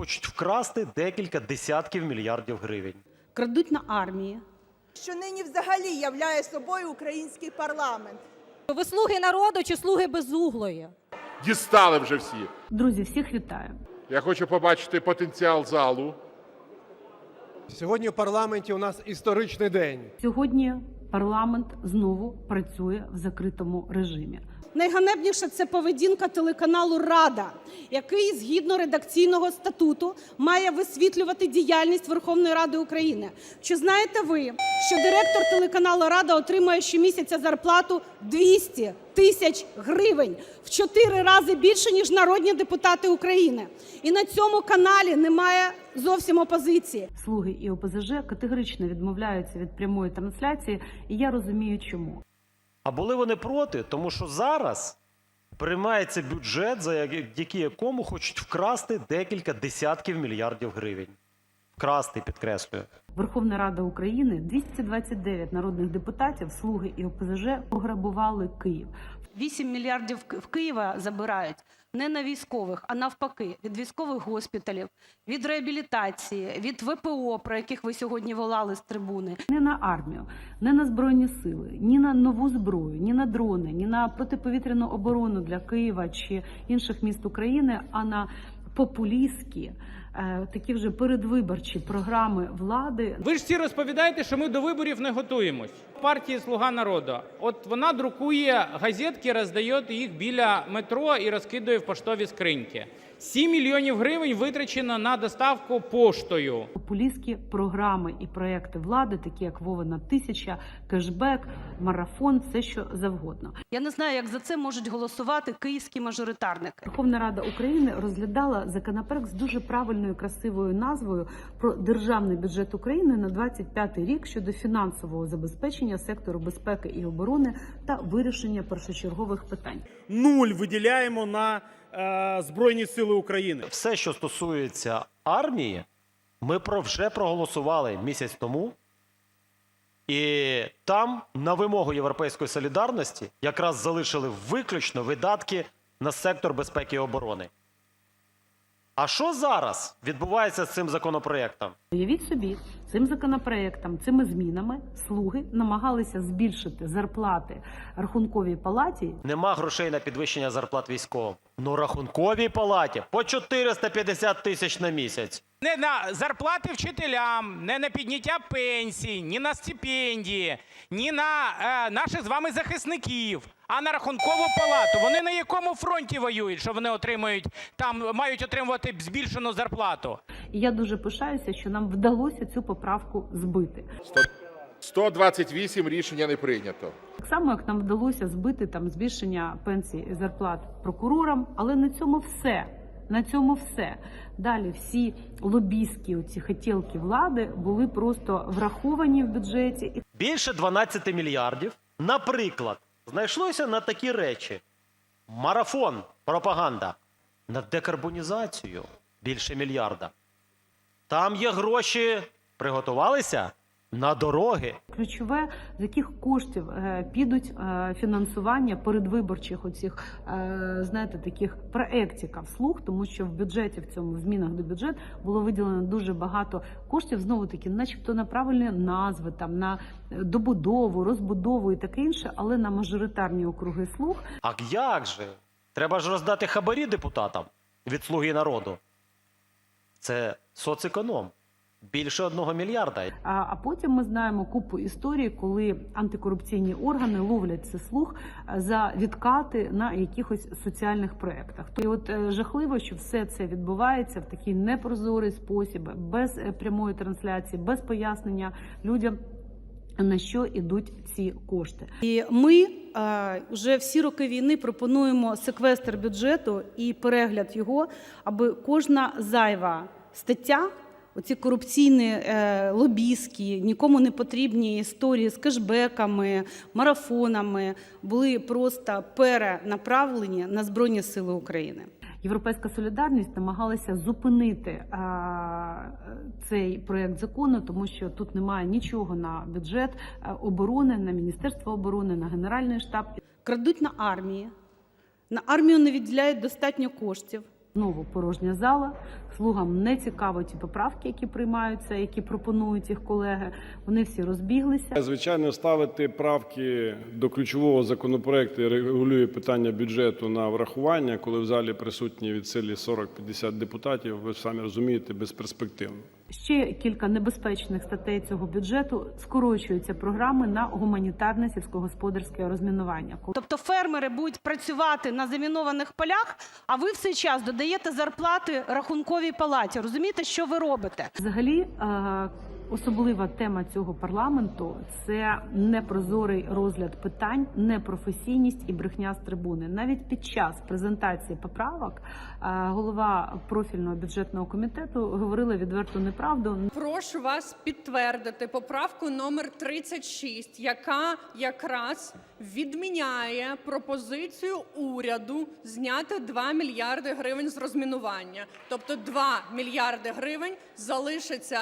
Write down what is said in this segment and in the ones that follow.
хочуть вкрасти декілька десятків мільярдів гривень. крадуть на армії. що нині взагалі являє собою український парламент. Ви слуги народу чи слуги безуглої? Дістали вже всі. Друзі, всіх вітаю. Я хочу побачити потенціал залу. Сьогодні в парламенті у нас історичний день. Сьогодні парламент знову працює в закритому режимі. Найганебніше це поведінка телеканалу Рада, який згідно редакційного статуту має висвітлювати діяльність Верховної Ради України. Чи знаєте ви, що директор телеканалу Рада отримує щомісяця зарплату 200 тисяч гривень в чотири рази більше ніж народні депутати України? І на цьому каналі немає зовсім опозиції. Слуги і ОПЗЖ категорично відмовляються від прямої трансляції, і я розумію, чому. А були вони проти, тому що зараз приймається бюджет, за який якому хочуть вкрасти декілька десятків мільярдів гривень. Вкрасти, підкреслюю. Верховна Рада України 229 народних депутатів, слуги і ОПЗЖ пограбували Київ. 8 мільярдів в Києва забирають не на військових, а навпаки, від військових госпіталів, від реабілітації, від ВПО, про яких ви сьогодні волали з трибуни. Не на армію, не на збройні сили, ні на нову зброю, ні на дрони, ні на протиповітряну оборону для Києва чи інших міст України, а на популістські такі вже передвиборчі програми влади. Ви ж всі розповідаєте, що ми до виборів не готуємось. Партії Слуга народу. От вона друкує газетки, роздає їх біля метро і розкидує в поштові скриньки. 7 мільйонів гривень витрачено на доставку поштою. Популістські програми і проекти влади, такі як Вовина Тисяча, кешбек, марафон, все що завгодно. Я не знаю, як за це можуть голосувати київські мажоритарники. Верховна Рада України розглядала законопроект з дуже правильною красивою назвою про державний бюджет України на 25 рік щодо фінансового забезпечення сектору безпеки і оборони та вирішення першочергових питань. нуль виділяємо на Збройні Сили України. Все, що стосується армії, ми про вже проголосували місяць тому. І там на вимогу Європейської солідарності якраз залишили виключно видатки на сектор безпеки і оборони. А що зараз відбувається з цим законопроектом? Уявіть собі, цим законопроектом, цими змінами слуги намагалися збільшити зарплати рахунковій палаті Нема грошей на підвищення зарплат військовим. Ну, рахунковій палаті по 450 тисяч на місяць. Не на зарплати вчителям, не на підняття пенсій, ні на стипендії, ні на е, наших з вами захисників, а на рахункову палату. Вони на якому фронті воюють, що вони отримують там, мають отримувати збільшену зарплату? Я дуже пишаюся, що нам вдалося цю поправку збити. 128 рішення не прийнято. Так само, як нам вдалося збити там збільшення пенсій і зарплат прокурорам, але на цьому все. На цьому все. Далі всі лобійські оці хотілки влади були просто враховані в бюджеті. Більше 12 мільярдів, наприклад, знайшлося на такі речі: марафон, пропаганда, на декарбонізацію більше мільярда. Там є гроші, приготувалися на дороги. ключове, з яких коштів е, підуть е, фінансування передвиборчих оцих, е, знаєте, таких проєктів вслух, тому що в бюджеті в цьому в змінах до бюджету було виділено дуже багато коштів, знову таки, начебто на правильні назви, там на добудову, розбудову і таке інше, але на мажоритарні округи слуг А як же? Треба ж роздати хабарі депутатам від слуги народу. Це соцеконом. Більше одного мільярда. А, а потім ми знаємо купу історій, коли антикорупційні органи ловлять це слух е, за відкати на якихось соціальних проєктах. І от е, жахливо, що все це відбувається в такий непрозорий спосіб, без е, прямої трансляції, без пояснення людям. На що ідуть ці кошти? І ми е, вже всі роки війни пропонуємо секвестр бюджету і перегляд його, аби кожна зайва стаття, оці корупційні е, лобістські, нікому не потрібні історії з кешбеками, марафонами, були просто перенаправлені на Збройні Сили України. Європейська солідарність намагалася зупинити а, цей проект закону, тому що тут немає нічого на бюджет е, оборони, на міністерство оборони, на генеральний штаб. Крадуть на армії, на армію не відділяють достатньо коштів. Знову порожня зала, Слугам не цікаво ті поправки, які приймаються, які пропонують їх колеги. Вони всі розбіглися. Звичайно, ставити правки до ключового законопроекту регулює питання бюджету на врахування, коли в залі присутні від силі 40-50 депутатів, ви самі розумієте, безперспективно. Ще кілька небезпечних статей цього бюджету скорочуються програми на гуманітарне сільськогосподарське розмінування. Тобто фермери будуть працювати на замінованих полях, а ви в цей час додаєте зарплати рахунковій палаті. Розумієте, що ви робите? Взагалі, е, особлива тема цього парламенту це непрозорий розгляд питань, непрофесійність і брехня з трибуни. Навіть під час презентації поправок е, голова профільного бюджетного комітету говорила відверту неправду. Прошу вас підтвердити поправку номер 36, яка якраз відміняє пропозицію уряду зняти 2 мільярди гривень з розмінування. Тобто 2 мільярди гривень залишиться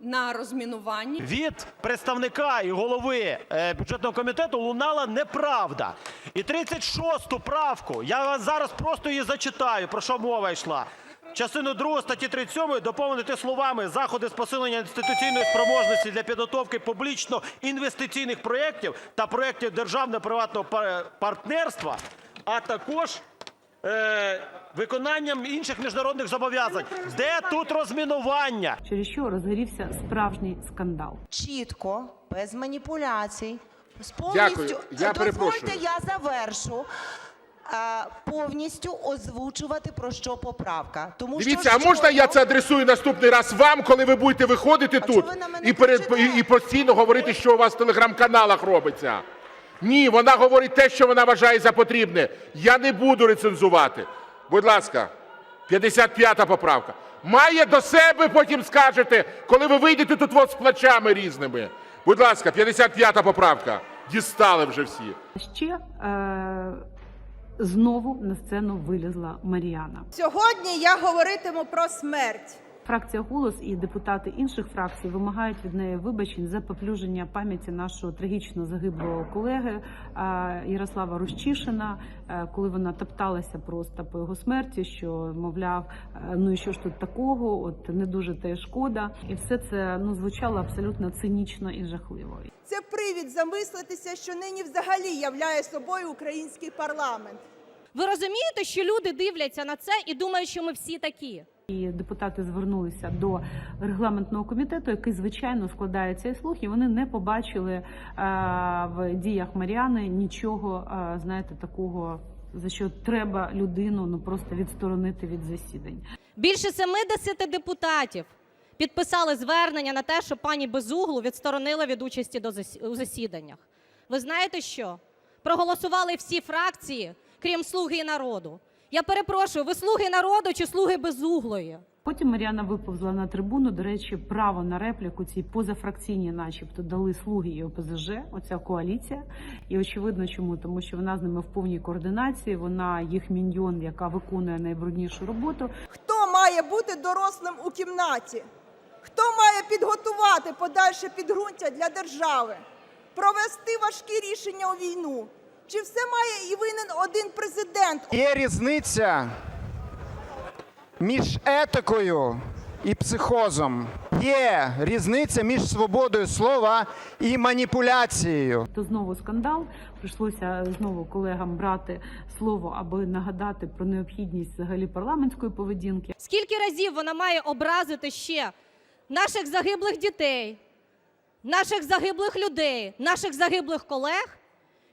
на розмінуванні. Від представника і голови е, бюджетного комітету лунала неправда. І 36-ту правку, я вам зараз просто її зачитаю, про що мова йшла. Частину 2 статті 37 доповнити словами «заходи з посилення інституційної спроможності для підготовки публічно-інвестиційних проєктів та проєктів державно-приватного партнерства, а також е, виконанням інших міжнародних зобов'язань». Де тут розмінування? Через що розгорівся справжній скандал. чітко, без маніпуляцій. з повністю Дякую. Я дозвольте, перепрошую. я завершу. е, Повністю озвучувати про що поправка. Тому Дивіться, що а можна я щойно- це адресую наступний раз вам, коли ви будете виходити А тут чого ви на мене і, перед, кричите? і, і постійно говорити, що у вас в телеграм-каналах робиться? Ні, вона говорить те, що вона вважає за потрібне. Я не буду рецензувати. Будь ласка, 55-та поправка. Має до себе, потім скажете, коли ви вийдете тут от з плачами різними. Будь ласка, 55-та поправка. Дістали вже всі. Ще е, знову на сцену вилізла Мар'яна. Сьогодні я говоритиму про смерть. Фракція голос і депутати інших фракцій вимагають від неї вибачень за поплюження пам'яті нашого трагічно загиблого колеги Ярослава Рущишина, е, коли вона топталася просто по його смерті, що мовляв, е, ну і що ж тут такого, от не дуже та й шкода, і все це ну звучало абсолютно цинічно і жахливо. Це привід замислитися, що нині взагалі являє собою український парламент. Ви розумієте, що люди дивляться на це і думають, що ми всі такі? І депутати звернулися до регламентного комітету, який звичайно складає цей слух, і вони не побачили е, в діях Маріани нічого, е, знаєте, такого за що треба людину ну просто відсторонити від засідань. Більше 70 депутатів підписали звернення на те, що пані Безуглу відсторонили від участі до засі- у засіданнях. Ви знаєте що? Проголосували всі фракції, крім слуги народу. Я перепрошую, ви слуги народу чи слуги безуглої? Потім Маріана виповзла на трибуну. До речі, право на репліку цій позафракційні, начебто, дали слуги і ОПЗЖ, оця коаліція. І очевидно, чому тому, що вона з ними в повній координації. Вона їх міньйон, яка виконує найбруднішу роботу. Хто має бути дорослим у кімнаті? Хто має підготувати подальше підґрунтя для держави? Провести важкі рішення у війну? Чи все має і винен один президент? Є різниця між етикою і психозом. Є різниця між свободою слова і маніпуляцією. То знову скандал. Прийшлося знову колегам брати слово, аби нагадати про необхідність взагалі парламентської поведінки. Скільки разів вона має образити ще наших загиблих дітей, наших загиблих людей, наших загиблих колег,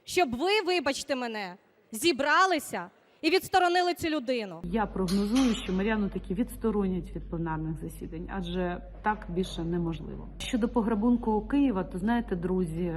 щоб ви, вибачте мене, зібралися і відсторонили цю людину? Я прогнозую, що Мар'яну таки відсторонять від пленарних засідань, адже так більше неможливо. Щодо пограбунку Києва, то знаєте, друзі,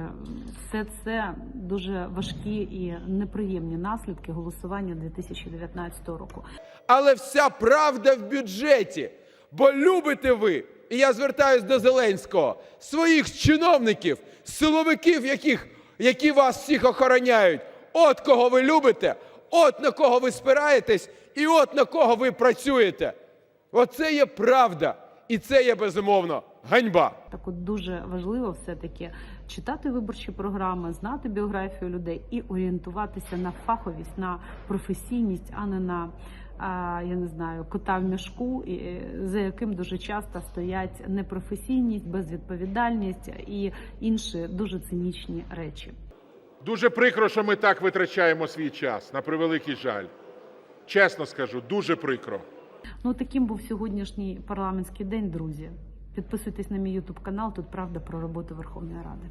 все це дуже важкі і неприємні наслідки голосування 2019 року. Але вся правда в бюджеті. Бо любите ви, і я звертаюсь до Зеленського, своїх чиновників, силовиків, яких, які вас всіх охороняють. От кого ви любите, от на кого ви спираєтесь, і от на кого ви працюєте. Оце є правда. І це є безумовно ганьба. Так от дуже важливо все-таки читати виборчі програми, знати біографію людей і орієнтуватися на фаховість, на професійність, а не на я не знаю, кота в мішку, е, за яким дуже часто стоять непрофесійність, безвідповідальність і інші дуже цинічні речі. Дуже прикро, що ми так витрачаємо свій час, на превеликий жаль. Чесно скажу, дуже прикро. Ну таким був сьогоднішній парламентський день, друзі. Підписуйтесь на мій ютуб канал. Тут правда про роботу Верховної Ради.